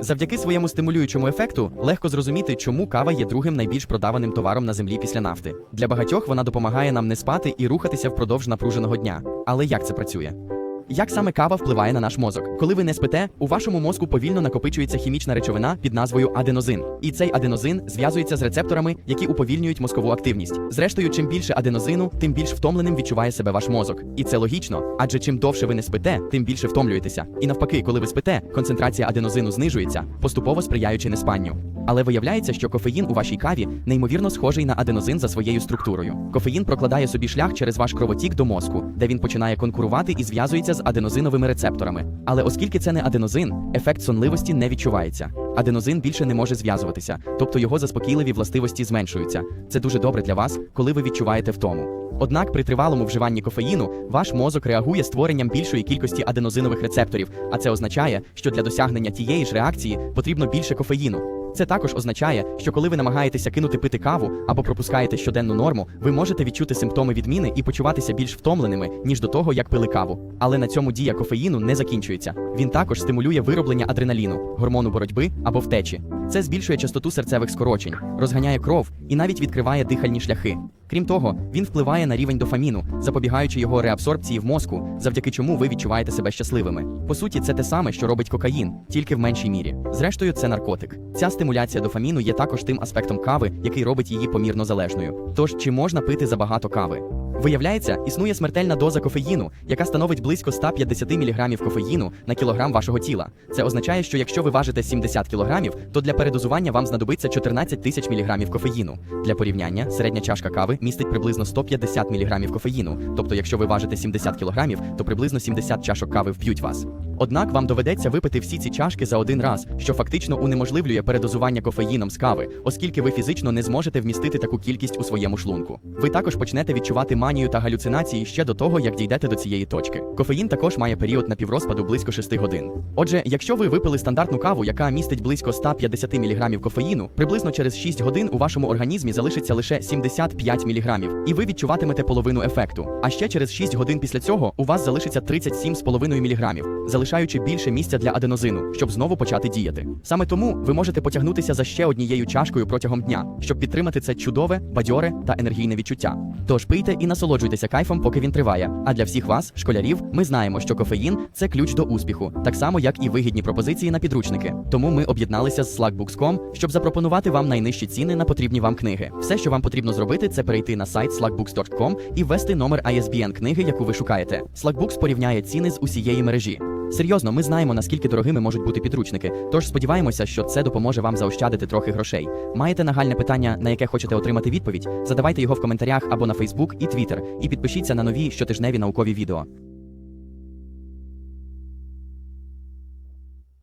Завдяки своєму стимулюючому ефекту легко зрозуміти, чому кава є другим найбільш продаваним товаром на землі після нафти. Для багатьох вона допомагає нам не спати і рухатися впродовж напруженого дня. Але як це працює? Як саме кава впливає на наш мозок? Коли ви не спите, у вашому мозку повільно накопичується хімічна речовина під назвою аденозин. І цей аденозин зв'язується з рецепторами, які уповільнюють мозкову активність. Зрештою, чим більше аденозину, тим більш втомленим відчуває себе ваш мозок. І це логічно, адже чим довше ви не спите, тим більше втомлюєтеся. І навпаки, коли ви спите, концентрація аденозину знижується, поступово сприяючи неспанню. Але виявляється, що кофеїн у вашій каві неймовірно схожий на аденозин за своєю структурою. Кофеїн прокладає собі шлях через ваш кровотік до мозку, де він починає конкурувати і зв'язується з аденозиновими рецепторами. Але оскільки це не аденозин, ефект сонливості не відчувається. Аденозин більше не може зв'язуватися, тобто його заспокійливі властивості зменшуються. Це дуже добре для вас, коли ви відчуваєте втому. Однак при тривалому вживанні кофеїну ваш мозок реагує створенням більшої кількості аденозинових рецепторів, а це означає, що для досягнення тієї ж реакції потрібно більше кофеїну. Це також означає, що коли ви намагаєтеся кинути пити каву або пропускаєте щоденну норму, ви можете відчути симптоми відміни і почуватися більш втомленими, ніж до того, як пили каву. Але на цьому дія кофеїну не закінчується. Він також стимулює вироблення адреналіну, гормону боротьби або втечі. Це збільшує частоту серцевих скорочень, розганяє кров і навіть відкриває дихальні шляхи. Крім того, він впливає на рівень дофаміну, запобігаючи його реабсорбції в мозку, завдяки чому ви відчуваєте себе щасливими. По суті, це те саме, що робить кокаїн, тільки в меншій мірі. Зрештою, це наркотик. Ця стимуляція дофаміну є також тим аспектом кави, який робить її помірно залежною. Тож, чи можна пити забагато кави? Виявляється, існує смертельна доза кофеїну, яка становить близько 150 мг кофеїну на кілограм вашого тіла. Це означає, що якщо ви важите 70 кг, то для передозування вам знадобиться 14 тисяч мг кофеїну. Для порівняння, середня чашка кави містить приблизно 150 мг кофеїну. Тобто, якщо ви важите 70 кг, то приблизно 70 чашок кави вб'ють вас. Однак вам доведеться випити всі ці чашки за один раз, що фактично унеможливлює передозування кофеїном з кави, оскільки ви фізично не зможете вмістити таку кількість у своєму шлунку. Ви також почнете відчувати манію та галюцинації ще до того, як дійдете до цієї точки. Кофеїн також має період напіврозпаду близько 6 годин. Отже, якщо ви випили стандартну каву, яка містить близько 150 мг кофеїну, приблизно через 6 годин у вашому організмі залишиться лише 75 мг, і ви відчуватимете половину ефекту. А ще через 6 годин після цього у вас залишиться 37,5 мг, залишаючи більше місця для аденозину, щоб знову почати діяти. Саме тому ви можете потягнутися за ще однією чашкою протягом дня, щоб підтримати це чудове, бадьоре та енергійне відчуття. Тож пийте і насолоджуйтеся кайфом, поки він триває. А для всіх вас, школярів, ми знаємо, що кофеїн це ключ до успіху, так само як і вигідні пропозиції на підручники. Тому ми об'єдналися з Slackbooks.com, щоб запропонувати вам найнижчі ціни на потрібні вам книги. Все, що вам потрібно зробити, це перейти на сайт slackbooks.com і ввести номер ISBN книги, яку ви шукаєте. Slackbooks порівняє ціни з усієї мережі. Серйозно, ми знаємо, наскільки дорогими можуть бути підручники, тож сподіваємося, що це допоможе вам заощадити трохи грошей. Маєте нагальне питання, на яке хочете отримати відповідь? Задавайте його в коментарях або на Фейсбук і Твіттер, і підпишіться на нові щотижневі наукові відео.